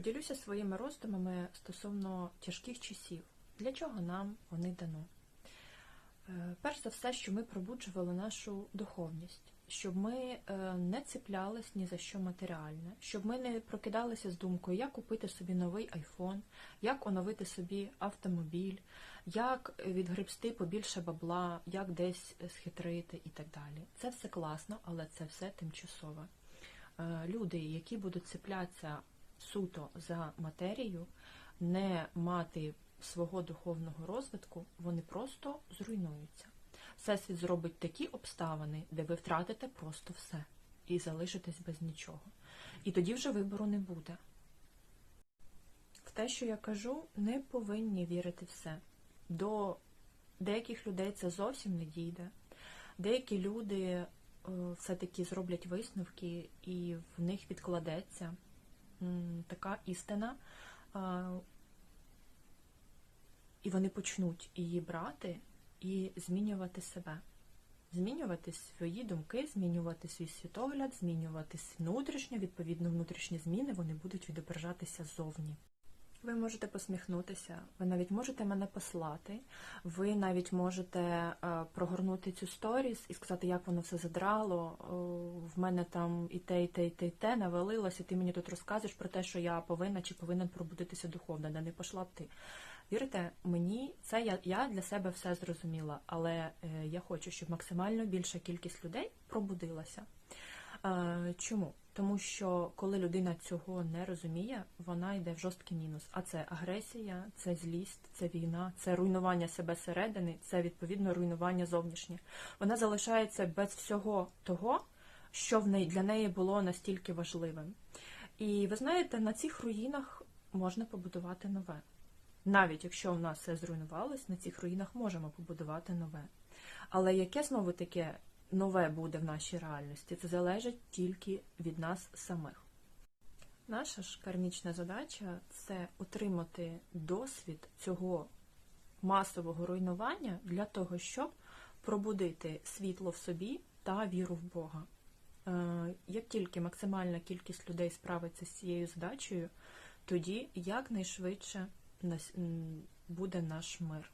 Поділюся своїми роздумами стосовно тяжких часів. Для чого нам вони дано? Е, Перш за все, щоб ми пробуджували нашу духовність, щоб ми е, не цеплялись ні за що матеріальне, щоб ми не прокидалися з думкою, як купити собі новий айфон, як оновити собі автомобіль, як відгребсти побільше бабла, як десь схитрити і так далі. Це все класно, але це все тимчасове. Люди, які будуть цеплятися суто за матерію, не мати свого духовного розвитку, вони просто зруйнуються. Всесвіт зробить такі обставини, де ви втратите просто все і залишитесь без нічого. І тоді вже вибору не буде. В те, що я кажу, не повинні вірити все. До деяких людей це зовсім не дійде. Деякі люди е, все-таки зроблять висновки, і в них відкладеться така істина, і вони почнуть її брати і змінювати себе. Змінювати свої думки, змінювати свій світогляд, змінювати внутрішньо, відповідно, внутрішні зміни вони будуть відображатися зовні. Ви можете посміхнутися, ви навіть можете мене послати, ви навіть можете е, прогорнути цю сторіс і сказати, як воно все задрало. о, В мене там і те, і те, і те, і те навалилося. Ти мені тут розказуєш про те, що я повинна чи повинен пробудитися духовно, да не пішла б ти. Вірите, мені це я, я для себе все зрозуміла, але е, я хочу, щоб максимально більша кількість людей пробудилася. Е, чому? Тому що коли людина цього не розуміє, вона йде в жорсткий мінус. А це агресія, це злість, це війна, це руйнування себе середини, це відповідно руйнування зовнішнє. Вона залишається без всього того, що в неї для неї було настільки важливим. І ви знаєте, на цих руїнах можна побудувати нове. Навіть якщо в нас все зруйнувалось, на цих руїнах можемо побудувати нове. Але яке знову таке нове буде в нашій реальності, це залежить тільки від нас самих. Наша ж кармічна задача це отримати досвід цього масового руйнування для того, щоб пробудити світло в собі та віру в Бога. Е, Як тільки максимальна кількість людей справиться з цією задачею, тоді якнайшвидше буде наш мир.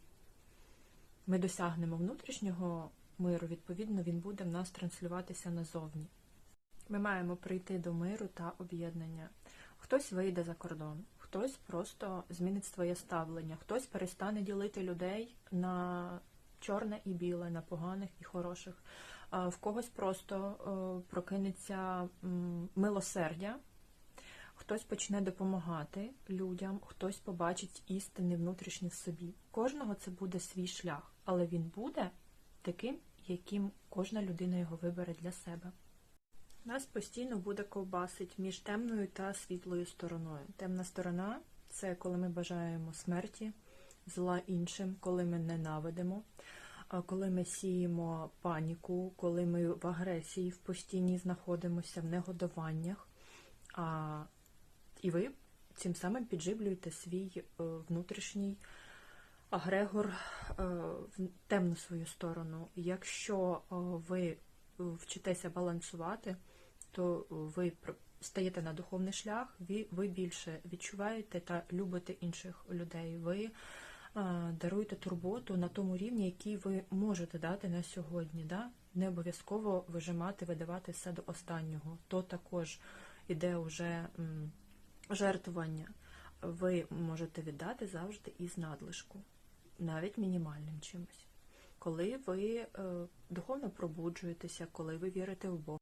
Ми досягнемо внутрішнього миру, відповідно, він буде в нас транслюватися назовні. Ми маємо прийти до миру та об'єднання. Хтось вийде за кордон, хтось просто змінить своє ставлення, хтось перестане ділити людей на чорне і біле, на поганих і хороших. В когось просто е, прокинеться милосердя, хтось почне допомагати людям, хтось побачить істини внутрішні в собі. Кожного це буде свій шлях, але він буде таким, яким кожна людина його вибере для себе. Нас постійно буде ковбасить між темною та світлою стороною. Темна сторона це коли ми бажаємо смерті, зла іншим, коли ми ненавидимо, коли ми сіємо паніку, коли ми в агресії в постійній знаходимося, в негодованнях. А, і ви цим самим підживлюєте свій е, внутрішній агрегор е, в темну свою сторону. Якщо е, ви вчитеся балансувати, то ви стаєте на духовний шлях, ви, більше відчуваєте та любите інших людей. Ви е, даруєте турботу на тому рівні, який ви можете дати на сьогодні. Да? Не обов'язково вижимати, видавати все до останнього. То також іде вже жертвування. Ви можете віддати завжди із надлишку, навіть мінімальним чимось. Коли ви е, духовно пробуджуєтеся, коли ви вірите в Бога,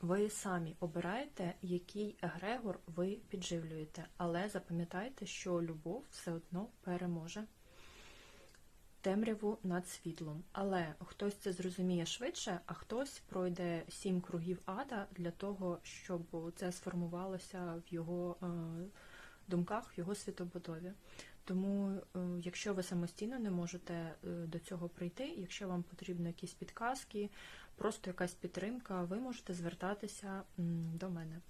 ви самі обираєте, який егрегор ви підживлюєте, але запам'ятайте, що любов все одно переможе темряву над світлом. Але хтось це зрозуміє швидше, а хтось пройде сім кругів ада для того, щоб це сформувалося в його е, думках, в його світобудові. Тому, е, якщо ви самостійно не можете е, до цього прийти, якщо вам потрібні якісь підказки, просто якась підтримка, ви можете звертатися до мене.